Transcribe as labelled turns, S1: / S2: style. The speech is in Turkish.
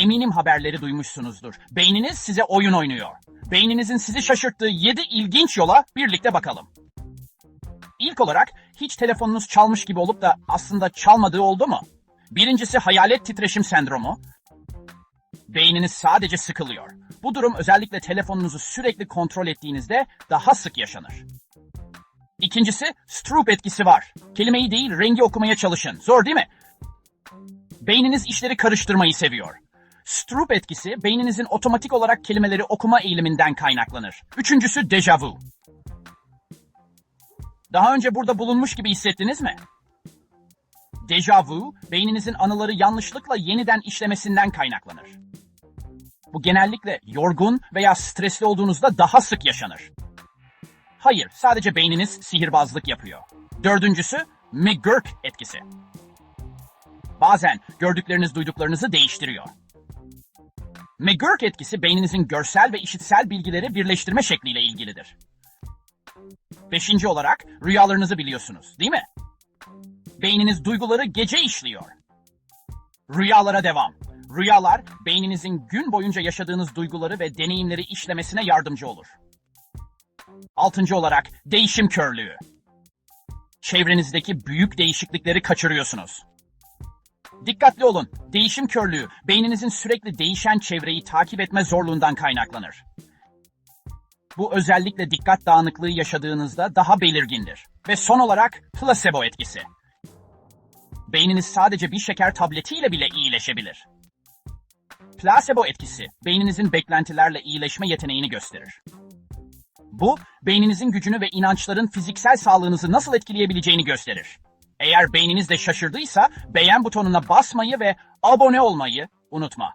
S1: Eminim haberleri duymuşsunuzdur. Beyniniz size oyun oynuyor. Beyninizin sizi şaşırttığı 7 ilginç yola birlikte bakalım. İlk olarak hiç telefonunuz çalmış gibi olup da aslında çalmadığı oldu mu? Birincisi hayalet titreşim sendromu. Beyniniz sadece sıkılıyor. Bu durum özellikle telefonunuzu sürekli kontrol ettiğinizde daha sık yaşanır. İkincisi Stroop etkisi var. Kelimeyi değil rengi okumaya çalışın. Zor değil mi? Beyniniz işleri karıştırmayı seviyor. Stroop etkisi beyninizin otomatik olarak kelimeleri okuma eğiliminden kaynaklanır. Üçüncüsü deja vu. Daha önce burada bulunmuş gibi hissettiniz mi? Deja vu, beyninizin anıları yanlışlıkla yeniden işlemesinden kaynaklanır. Bu genellikle yorgun veya stresli olduğunuzda daha sık yaşanır. Hayır, sadece beyniniz sihirbazlık yapıyor. Dördüncüsü, McGurk etkisi. Bazen gördükleriniz duyduklarınızı değiştiriyor. McGurk etkisi beyninizin görsel ve işitsel bilgileri birleştirme şekliyle ilgilidir. Beşinci olarak rüyalarınızı biliyorsunuz, değil mi? Beyniniz duyguları gece işliyor. Rüyalara devam. Rüyalar, beyninizin gün boyunca yaşadığınız duyguları ve deneyimleri işlemesine yardımcı olur. Altıncı olarak değişim körlüğü. Çevrenizdeki büyük değişiklikleri kaçırıyorsunuz. Dikkatli olun. Değişim körlüğü, beyninizin sürekli değişen çevreyi takip etme zorluğundan kaynaklanır. Bu özellikle dikkat dağınıklığı yaşadığınızda daha belirgindir. Ve son olarak plasebo etkisi. Beyniniz sadece bir şeker tabletiyle bile iyileşebilir. Plasebo etkisi, beyninizin beklentilerle iyileşme yeteneğini gösterir. Bu, beyninizin gücünü ve inançların fiziksel sağlığınızı nasıl etkileyebileceğini gösterir. Eğer beyniniz de şaşırdıysa beğen butonuna basmayı ve abone olmayı unutma.